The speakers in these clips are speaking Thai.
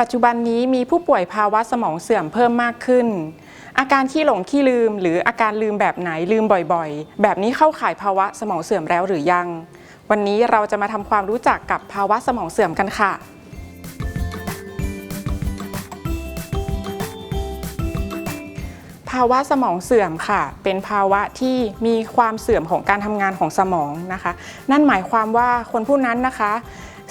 ปัจจุบันนี้มีผู้ป่วยภาวะสมองเสื่อมเพิ่มมากขึ้น อาการขี้หลงขี้ลืม หรืออาการลืมแบบไหนลืมบ่อยๆ แบบนี้เข้าข่ายภาวะสมองเสื่อมแล้วหรือยัง วันนี้เราจะมาทำความรู้จักกับภาวะสมองเสื่อมกันค่ะ ภาวะสมองเสื่อมค่ะ เป็นภาวะที่มีความเสื่อมของการทำงานของสมองนะคะ นั่นหมายความว่าคนผู้นั้นนะคะ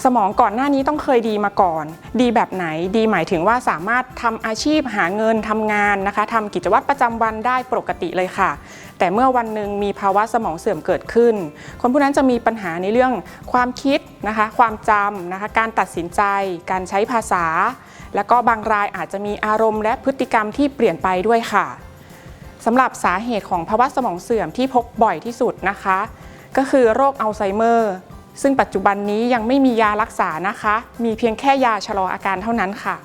สมองก่อนหน้านี้ต้องเคยดีมาก่อน ดีแบบไหน ดีหมายถึงว่าสามารถทำอาชีพหาเงินทำงานนะคะทำกิจวัตรประจำวันได้ปกติเลยค่ะ แต่เมื่อวันหนึ่งมีภาวะสมองเสื่อมเกิดขึ้น คนผู้นั้นจะมีปัญหาในเรื่องความคิดนะคะ ความจำนะคะ การตัดสินใจ การใช้ภาษา แล้วก็บางรายอาจจะมีอารมณ์และพฤติกรรมที่เปลี่ยนไปด้วยค่ะสำหรับสาเหตุของภาวะสมองเสื่อมที่พบบ่อยที่สุดนะคะ ก็คือโรคอัลไซเมอร์ ซึ่งปัจจุบันนี้ยังไม่มียารักษานะคะ มีเพียงแค่ยาชะลออาการเท่านั้นค่ะ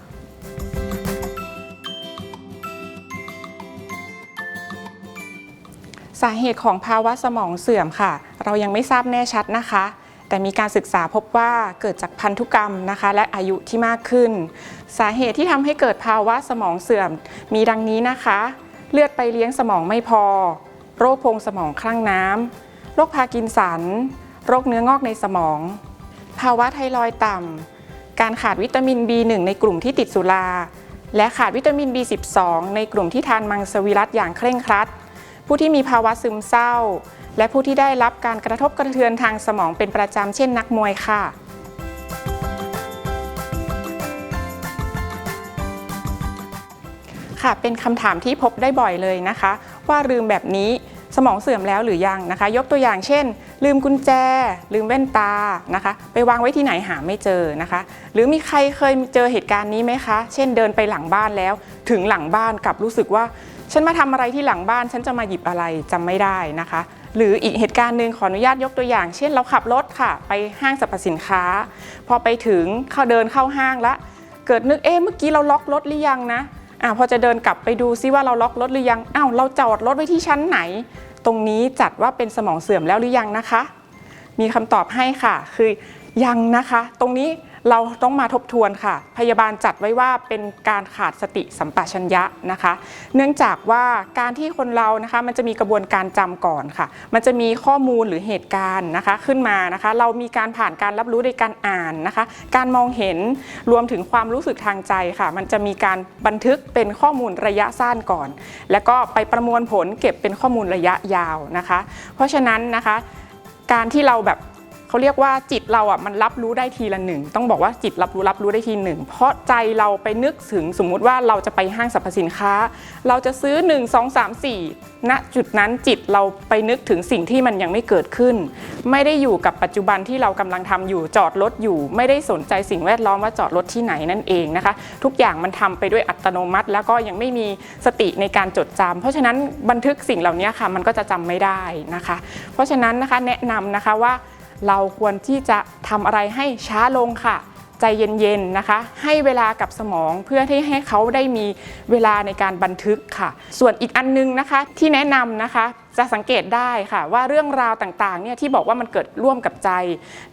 สาเหตุของภาวะสมองเสื่อมค่ะ เรายังไม่ทราบแน่ชัดนะคะ แต่มีการศึกษาพบว่าเกิดจากพันธุกรรมนะคะ และอายุที่มากขึ้น สาเหตุที่ทำให้เกิดภาวะสมองเสื่อม มีดังนี้นะคะ เลือดไปเลี้ยงสมองไม่พอ โรคโพรงสมองคลั่งน้ำโรคพาร์กินสัน โรคเนื้องอกในสมอง ภาวะไทรอยด์ต่ำ การขาดวิตามิน B1 ในกลุ่มที่ติดสุรา และขาดวิตามิน B12 ในกลุ่มที่ทานมังสวิรัตอย่างเคร่งครัด ผู้ที่มีภาวะซึมเศร้า และผู้ที่ได้รับการกระทบกระเทือนทางสมองเป็นประจำเช่นนักมวยค่ะค่ะเป็นคำถามที่พบได้บ่อยเลยนะคะ ว่าลืมแบบนี้สมองเสื่อมแล้วหรือยังนะคะ ยกตัวอย่างเช่น ลืมกุญแจ ลืมแว่นตานะคะ ไปวางไว้ที่ไหนหาไม่เจอนะคะ หรือมีใครเคยเจอเหตุการณ์นี้ไหมคะ เช่นเดินไปหลังบ้านแล้ว ถึงหลังบ้านกลับรู้สึกว่า ฉันมาทำอะไรที่หลังบ้าน ฉันจะมาหยิบอะไรจำไม่ได้นะคะ หรืออีกเหตุการณ์หนึ่งขออนุญาตยกตัวอย่าง เช่นเราขับรถค่ะ ไปห้างสรรพสินค้า พอไปถึงเข้าเดินเข้าห้างละเกิดนึกเอ๊ะเมื่อกี้เราล็อกรถหรือยังนะอ่าพอจะเดินกลับไปดูซิว่าเราล็อกรถหรือยังอ้าวเราจอดรถไว้ที่ชั้นไหน ตรงนี้จัดว่าเป็นสมองเสื่อมแล้วหรือยังนะคะ มีคำตอบให้ค่ะ คือยังนะคะ ตรงนี้ เราต้องมาทบทวนค่ะ พยาบาลจัดไว้ว่าเป็นการขาดสติสัมปชัญญะนะคะ เนื่องจากว่าการที่คนเรานะคะมันจะมีกระบวนการจำก่อนค่ะ มันจะมีข้อมูลหรือเหตุการณ์นะคะขึ้นมานะคะ เรามีการผ่านการรับรู้ในการอ่านนะคะ การมองเห็นรวมถึงความรู้สึกทางใจค่ะ มันจะมีการบันทึกเป็นข้อมูลระยะสั้นก่อน แล้วก็ไปประมวลผลเก็บเป็นข้อมูลระยะยาวนะคะ เพราะฉะนั้นนะคะการที่เราแบบ เขาเรียกว่าจิตเราอะมันรับรู้ได้ทีละหนึ่งต้องบอกว่าจิตรับรู้รับรู้ได้ทีหนึ่งเพราะใจเราไปนึกถึงสมมุติว่าเราจะไปห้างสรรพสินค้า เราจะซื้อ 1 2 3 4ณจุดนั้นจิตเราไปนึกถึงสิ่งที่มันยังไม่เกิดขึ้น ไม่ได้อยู่กับปัจจุบันที่เรากำลังทำอยู่จอดรถอยู่ ไม่ได้สนใจสิ่งแวดล้อมว่าจอดรถที่ไหนนั่นเองนะคะ ทุกอย่างมันทำไปด้วยอัตโนมัติ แล้วก็ยังไม่มีสติในการจดจำเพราะฉะนั้นบันทึกสิ่งเหล่านี้ค่ะมันก็จะจำไม่ได้นะคะ เพราะฉะนั้นนะคะแนะนำนะคะว่า เราควรที่จะทำอะไรให้ช้าลงค่ะ ใจเย็นๆนะคะ ให้เวลากับสมองเพื่อที่ให้เขาได้มีเวลาในการบันทึกค่ะ ส่วนอีกอันนึงนะคะที่แนะนำนะคะจะสังเกตได้ค่ะว่าเรื่องราวต่างๆเนี่ยที่บอกว่ามันเกิดร่วมกับใจ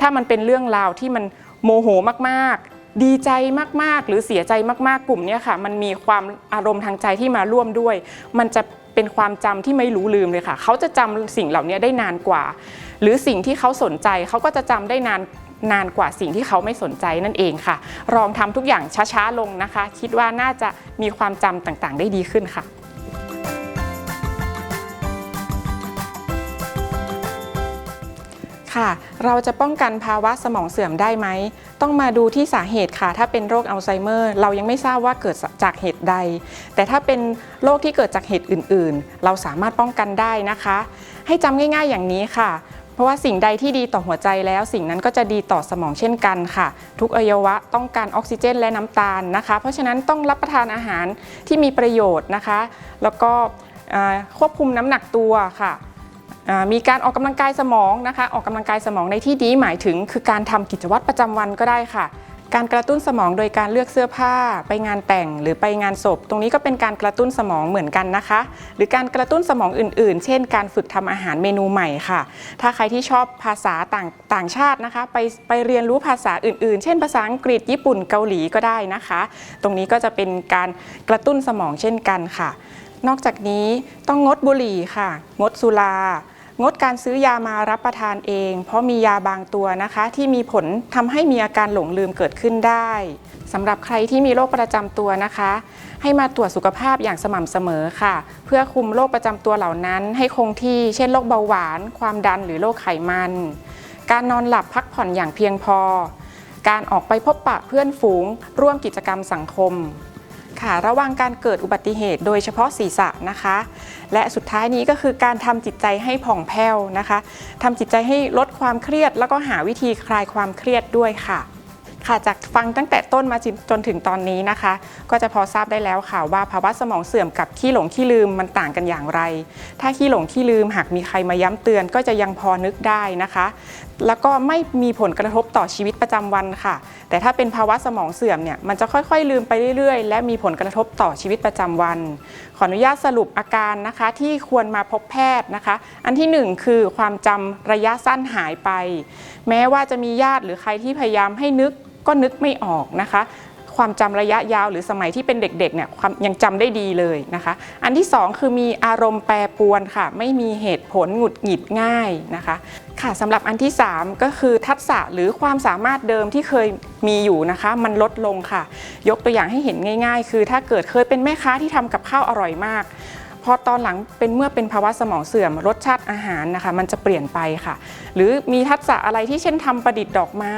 ถ้ามันเป็นเรื่องราวที่มันโมโหมากๆ ดีใจมากๆ หรือเสียใจมากๆกลุ่มเนี้ค่ะ มันมีความอารมณ์ทางใจที่มาร่วมด้วย มันจะ เป็นความจำที่ไม่รู้ลืมเลยค่ะ เขาจะจำสิ่งเหล่านี้ได้นานกว่า หรือสิ่งที่เขาสนใจเขาก็จะจำได้นานนานกว่าสิ่งที่เขาไม่สนใจนั่นเองค่ะ ลองทำทุกอย่างช้าๆลงนะคะ คิดว่าน่าจะมีความจำต่างๆ ได้ดีขึ้นค่ะ ค่ะ เราจะป้องกันภาวะสมองเสื่อมได้ไหม ต้องมาดูที่สาเหตุค่ะ ถ้าเป็นโรคอัลไซเมอร์ เรายังไม่ทราบว่าเกิดจากเหตุใด แต่ถ้าเป็นโรคที่เกิดจากเหตุอื่น ๆ เราสามารถป้องกันได้นะคะ ให้จำง่าย ๆ อย่างนี้ค่ะ เพราะว่าสิ่งใดที่ดีต่อหัวใจแล้ว สิ่งนั้นก็จะดีต่อสมองเช่นกันค่ะ ทุกอวัยวะต้องการออกซิเจนและน้ำตาลนะคะ เพราะฉะนั้นต้องรับประทานอาหารที่มีประโยชน์นะคะ แล้วก็ควบคุมน้ำหนักตัวค่ะ มีการออกกำลังกายสมองนะคะ ออกกำลังกายสมองในที่นี้หมายถึง คือการทำกิจวัตรประจำวันก็ได้ค่ะ การกระตุ้นสมองโดยการเลือกเสื้อผ้า ไปงานแต่งหรือไปงานศพ ตรงนี้ก็เป็นการกระตุ้นสมองเหมือนกันนะคะ หรือการกระตุ้นสมองอื่น ๆ เช่น การฝึกทำอาหารเมนูใหม่ค่ะ ถ้าใครที่ชอบภาษาต่างต่างชาตินะคะ ไปไปเรียนรู้ภาษาอื่น ๆ เช่น ภาษาอังกฤษญี่ปุ่นเกาหลีก็ได้นะคะ ตรงนี้ก็จะเป็นการกระตุ้นสมองเช่นกันค่ะ นอกจากนี้ต้องงดบุหรี่ค่ะ งดสุรา งดการซื้อยามารับประทานเอง เพราะมียาบางตัวนะคะ ที่มีผลทำให้มีอาการหลงลืมเกิดขึ้นได้สำหรับใครที่มีโรคประจำตัวนะคะ ให้มาตรวจสุขภาพอย่างสม่ำเสมอค่ะ เพื่อคุมโรคประจำตัวเหล่านั้น ให้คงที่เช่นโรคเบาหวาน ความดันหรือโรคไขมัน การนอนหลับพักผ่อนอย่างเพียงพอ การออกไปพบปะเพื่อนฝูง ร่วมกิจกรรมสังคม ค่ะ ระวังการเกิดอุบัติเหตุโดยเฉพาะศีรษะนะคะ และสุดท้ายนี้ก็คือการทำจิตใจให้ผ่องแผ้วนะคะทำจิตใจให้ลดความเครียด แล้วก็หาวิธีคลายความเครียดด้วยค่ะค่ะจากฟังตั้งแต่ต้นมาจนจนถึงตอนนี้นะคะ ก็จะพอทราบได้แล้วค่ะว่าภาวะสมองเสื่อมกับขี้หลงขี้ลืมมันต่างกันอย่างไร ถ้าขี้หลงขี้ลืมหากมีใครมาย้ำเตือนก็จะยังพอนึกได้นะคะ แล้วก็ไม่มีผลกระทบต่อชีวิตประจำวันค่ะ แต่ถ้าเป็นภาวะสมองเสื่อมเนี่ยมันจะค่อยๆ ลืมไปเรื่อยๆ และมีผลกระทบต่อชีวิตประจำวัน ขออนุญาตสรุปอาการนะคะที่ควรมาพบแพทย์นะคะ อันที่หนึ่งคือความจำระยะสั้นหายไป แม้ว่าจะมีญาติหรือใครที่พยายามให้นึกก็นึกไม่ออกนะคะ ความจำระยะยาว หรือสมัยที่เป็นเด็กๆเนี่ยยังจำได้ดีเลยนะคะ อันที่สองคือมีอารมณ์แปรปรวนค่ะ ไม่มีเหตุผลหงุดหงิดง่ายนะคะค่ะสำหรับอันที่ 3 ก็คือทักษะหรือความสามารถเดิมที่เคยมีอยู่นะคะ มันลดลงค่ะ ยกตัวอย่างให้เห็นง่าย ๆ คือถ้าเกิดเคยเป็นแม่ค้าที่ทำกับข้าวอร่อยมาก พอตอนหลังเป็นเมื่อเป็นภาวะสมองเสื่อมรสชาติอาหารนะคะ มันจะเปลี่ยนไปค่ะ หรือมีทักษะอะไรที่เช่นทำประดิษฐ์ดอกไม้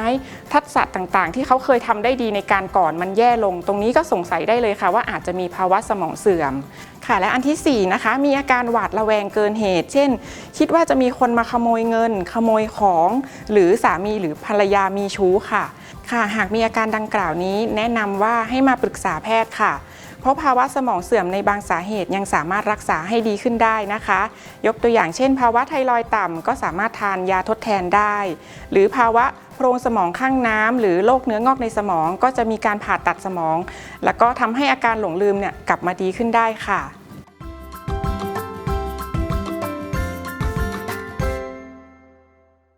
ทักษะต่างๆ ที่เขาเคยทำได้ดีในการก่อนมันแย่ลง ตรงนี้ก็สงสัยได้เลยค่ะ ว่าอาจจะมีภาวะสมองเสื่อมค่ะและอันทีสี่4นะคะมีอาการหวาดระแวงเกินเหตุ เช่น คิดว่าจะมีคนมาขโมยเงิน ขโมยของ หรือสามีหรือภรรยามีชู้ค่ะ ค่ะ หากมีอาการดังกล่าวนี้ แนะนำว่าให้มาปรึกษาแพทย์ค่ะ ราะภาวะสมองเสื่อมในบางสาเหตุยังสามารถรักษาให้ดีขึ้นได้นะคะ ยกตัวอย่างเช่น ภาวะไทรอยด์ต่ำก็สามารถทานยาทดแทนได้ หรือภาวะโพรงสมองข้างน้ำหรือโรคเนื้องอกในสมองก็จะมีการผ่าตัดสมอง แล้วก็ทำให้อาการหลงลืมเนี่ยกลับมาดีขึ้นได้ค่ะ